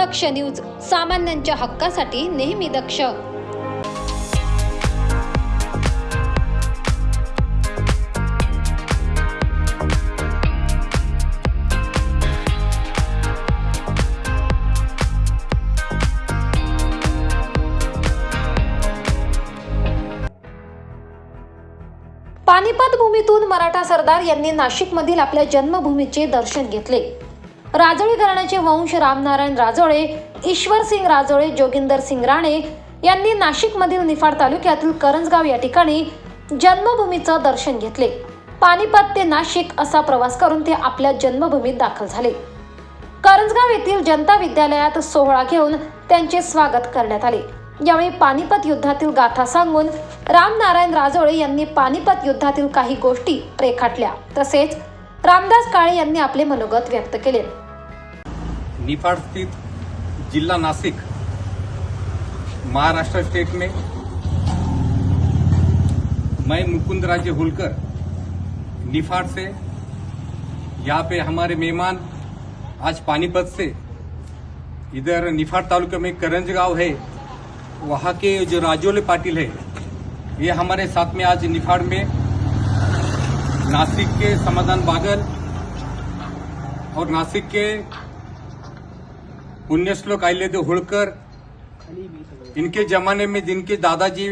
दक्ष news सामान्यांच्या हक्कासाठी नेहमी दक्ष. पानिपत भूमीतून मराठा सरदार यांनी नाशिकमधील आपल्या जन्मभूमीचे दर्शन घेतले. राजोळी घराण्याचे वंश रामनारायण राजोळे ईश्वरसिंग राजोळे जोगिंदर सिंग राणे यांनी नाशिकमधील निफाड तालुक्यातील करंजगाव या ठिकाणी जन्मभूमीचं दर्शन घेतले. पानिपत ते नाशिक असा प्रवास करून ते आपल्या जन्मभूमीत दाखल झाले. करंजगाव येथील जनता विद्यालयात सोहळा घेऊन त्यांचे स्वागत करण्यात आले. यावेळी पानिपत युद्धातील गाथा सांगून रामनारायण राजोळे यांनी पानिपत युद्धातील काही गोष्टी रेखाटल्या. तसेच रामदास काळे यांनी आपले मनोगत व्यक्त केले. निफाड स्थित जिला नासिक महाराष्ट्र स्टेट में मैं मुकुंद राजे होलकर निफाड से यहाँ पे हमारे मेहमान आज पानीपत से इधर निफाड तालुके में करंज गांव है वहाँ के जो राजोले पाटिल है ये हमारे साथ में आज निफाड में नासिक के समाधान बागल और नासिक के पुण्यश्लोक अहिल्यादेव होळकर इनके जमाने में जिनके दादाजी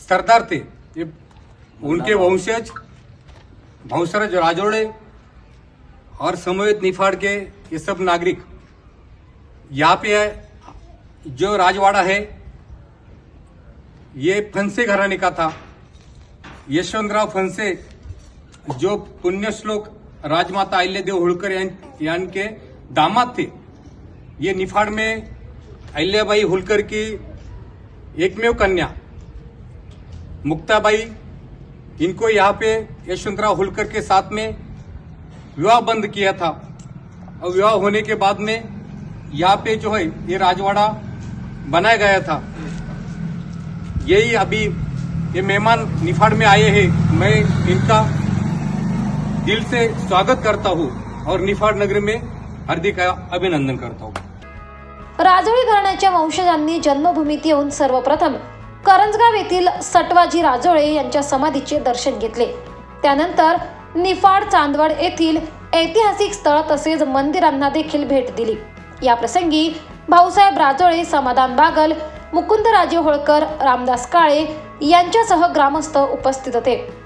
सरदार थे, ये उनके वंशज भौसरज राजोड़े और समवेत निफाड़ के ये सब नागरिक। यहाँ पे है जो राजवाड़ा है, ये फंसे घराने का था। यशवंतराव फंसे जो पुण्यश्लोक राजमाता अहिल्यादेव होळकर यां- यांके दामाद थे, ये निफाड़ में अहिल्याबाई होलकर की एकमेव कन्या, मुक्ताबाई, इनको यहाँ पे यशवंतराव होलकर के साथ में विवाह बंद किया था। और विवाह होने के बाद में यहाँ पे जो है, ये राजवाड़ा बनाया गया था। यही अभी ये मेहमान निफाड़ में आए हैं। मैं इनका दिल से स्वागत करता हूँ और निफाड़ नगर में हार्दिक अभिनंदन करता हूँ। राजोळी घराण्याच्या वंशजांनी जन्मभूमीत येऊन सर्वप्रथम करंजगाव येथील सटवाजी राजोळे यांच्या समाधीचे दर्शन घेतले. त्यानंतर निफाड चांदवड येथील ऐतिहासिक स्थळ तसेच मंदिरांना देखील भेट दिली. या प्रसंगी भाऊसाहेब राजोळे समाधान बागल मुकुंदराजे होळकर रामदास काळे यांच्यासह ग्रामस्थ उपस्थित होते.